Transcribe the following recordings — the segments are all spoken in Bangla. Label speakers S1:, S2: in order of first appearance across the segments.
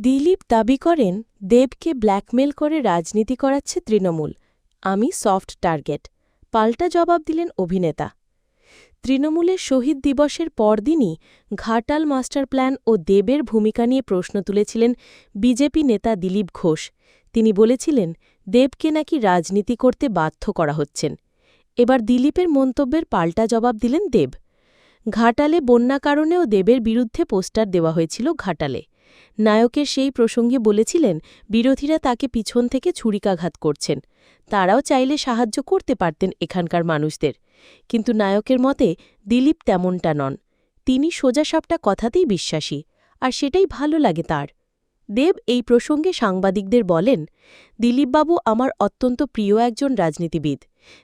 S1: দিলীপ দাবি করেন, দেবকে ব্ল্যাকমেল করে রাজনীতি করাচ্ছে তৃণমূল। আমি সফট টার্গেট। পাল্টা জবাব দিলেন অভিনেতা। তৃণমূলের শহীদ দিবসের পরদিনই ঘাটাল মাস্টার প্ল্যান ও দেবের ভূমিকা নিয়ে প্রশ্ন তুলেছিলেন বিজেপি নেতা দিলীপ ঘোষ। তিনি বলেছিলেন, দেবকে নাকি রাজনীতি করতে বাধ্য করা হচ্ছেন। এবার দিলীপের মন্তব্যের পাল্টা জবাব দিলেন দেব। ঘাটালে বন্যা কারণেও দেবের বিরুদ্ধে পোস্টার দেওয়া হয়েছিল ঘাটালে। নায়কের সেই প্রসঙ্গে বলেছিলেন, বিরোধীরা তাকে পিছন থেকে ছুরিকাঘাত করছেন। তারাও চাইলে সাহায্য করতে পারতেন এখানকার মানুষদের। কিন্তু নায়কের মতে, দিলীপ তেমনটা নন। তিনি সোজাসাপটা কথাতেই বিশ্বাসী, আর সেটাই ভালো লাগে তার। দেব এই প্রসঙ্গে সাংবাদিকদের বলেন, দিলীপবাবু আমার অত্যন্ত প্রিয় একজন রাজনীতিবিদ।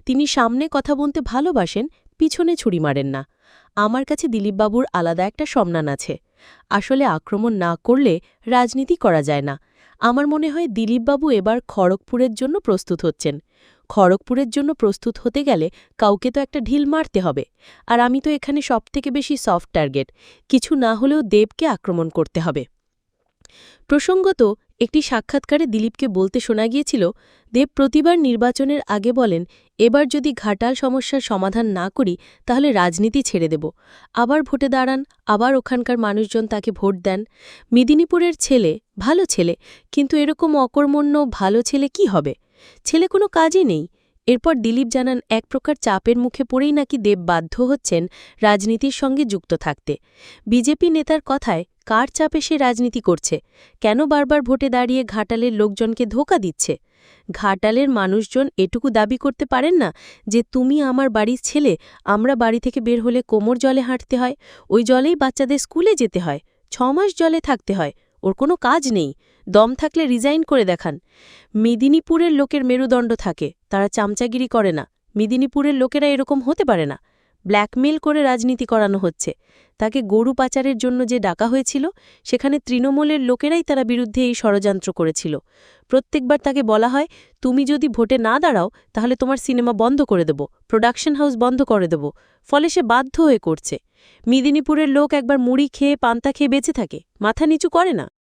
S1: তিনি সামনে কথা বলতে ভালোবাসেন, পিছনে ছুরি মারেন না। আমার কাছে দিলীপবাবুর আলাদা একটা সম্মান আছে। আসলে আক্রমণ না করলে রাজনীতি করা যায় না। আমার মনে হয় দিলীপবাবু এবার খড়গপুরের জন্য প্রস্তুত হচ্ছেন। খড়গপুরের জন্য প্রস্তুত হতে গেলে কাউকে তো একটা ঢিল মারতে হবে। আর আমি তো এখানে সবথেকে বেশি সফট টার্গেট কিছু না হলেও দেবকে আক্রমণ করতে হবে। প্রসঙ্গত একটি সাক্ষাৎকারে দিলীপকে বলতে শোনা গিয়েছিল, দেব প্রতিবার নির্বাচনের আগে বলেন, এবার যদি ঘাটাল সমস্যার সমাধান না করি, তাহলে রাজনীতি ছেড়ে দেব। আবার ভোটে দাঁড়ান, আবার ওখানকার মানুষজন তাকে ভোট দেন। মেদিনীপুরের ছেলে ভালো ছেলে, কিন্তু এরকম অকর্মণ্য ভালো ছেলে কি হবে? ছেলে কোনো কাজই নেই। এরপর দিলীপ জানান, এক প্রকার চাপের মুখে পড়েই নাকি দেব বাধ্য হচ্ছেন রাজনীতির সঙ্গে যুক্ত থাকতে। বিজেপি নেতার কথায় কার চাপে সে রাজনীতি করছে? কেন বারবার ভোটে দাঁড়িয়ে ঘাটালের লোকজনকে ধোকা দিচ্ছে? ঘাটালের মানুষজন এটুকু দাবি করতে পারেন না যে, তুমি আমার বাড়ির ছেলে, আমরা বাড়ি থেকে বের হলে কোমর জলে হাঁটতে হয়, ওই জলেই বাচ্চাদের স্কুলে যেতে হয়, ছমাস জলে থাকতে হয়, ওর কোনো কাজ নেই, দম থাকলে রিজাইন করে দেখান। মেদিনীপুরের লোকের মেরুদণ্ড থাকে, তারা চামচাগিরি করে না, মেদিনীপুরের লোকেরা এরকম হতে পারে না। ব্ল্যাকমেল করে রাজনীতি করানো হচ্ছে। তাকে গরু পাচারের জন্য যে ডাকা হয়েছিল, সেখানে তৃণমূলের লোকেরাই তারা বিরুদ্ধে এই ষড়যন্ত্র করেছিল। প্রত্যেকবার তাকে বলা হয়, তুমি যদি ভোটে না দাঁড়াও, তাহলে তোমার সিনেমা বন্ধ করে দেব, প্রোডাকশন হাউস বন্ধ করে দেব। ফলে সে বাধ্য হয়ে করছে। মেদিনীপুরের লোক একবার মুড়ি খেয়ে, পান্তা খেয়ে বেঁচে থাকে। মাথা নিচু করে না।